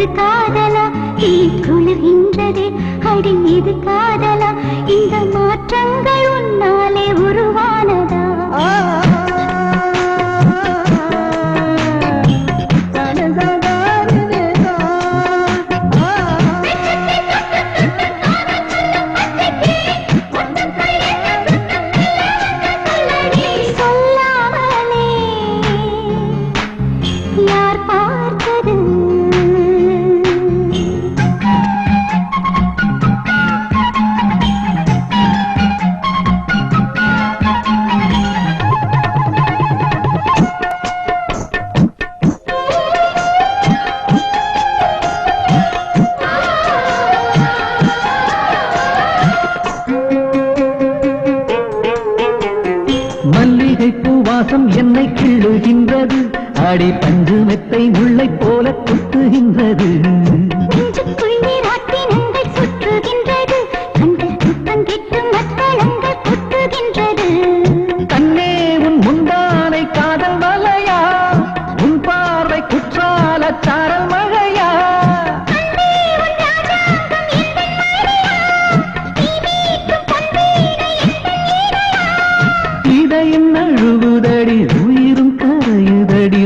இது காதலா? தீ குளிர்கின்றதே அடி இது காதலா? இந்த மாற்றங்கள் உன்னாலே பூவாசம் என்னை கிள்ளுகின்றது. அடி பஞ்சு மெத்தை முல்லை போல குத்துகின்றது இதயம் நழுவுதடி உயிரும் கரையுதடி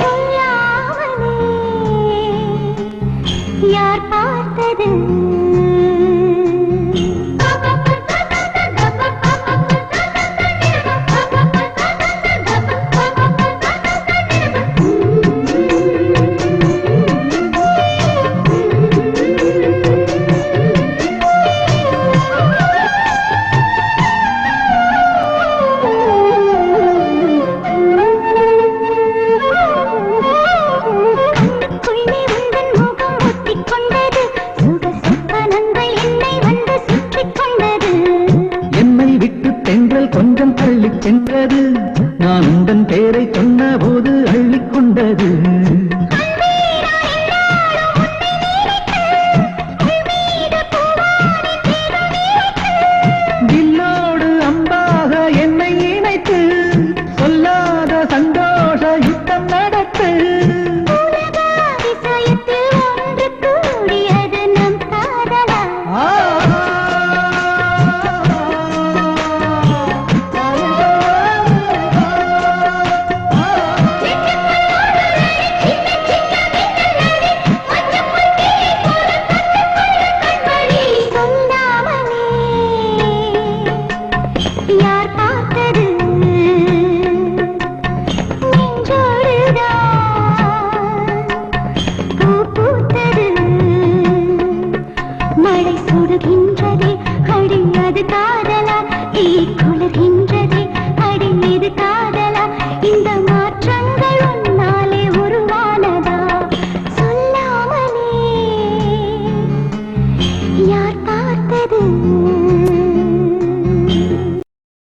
சொல்லாமலே யார் பார்த்தது சென்றது. நான் உந்தன் பேரை சொன்ன போது அள்ளி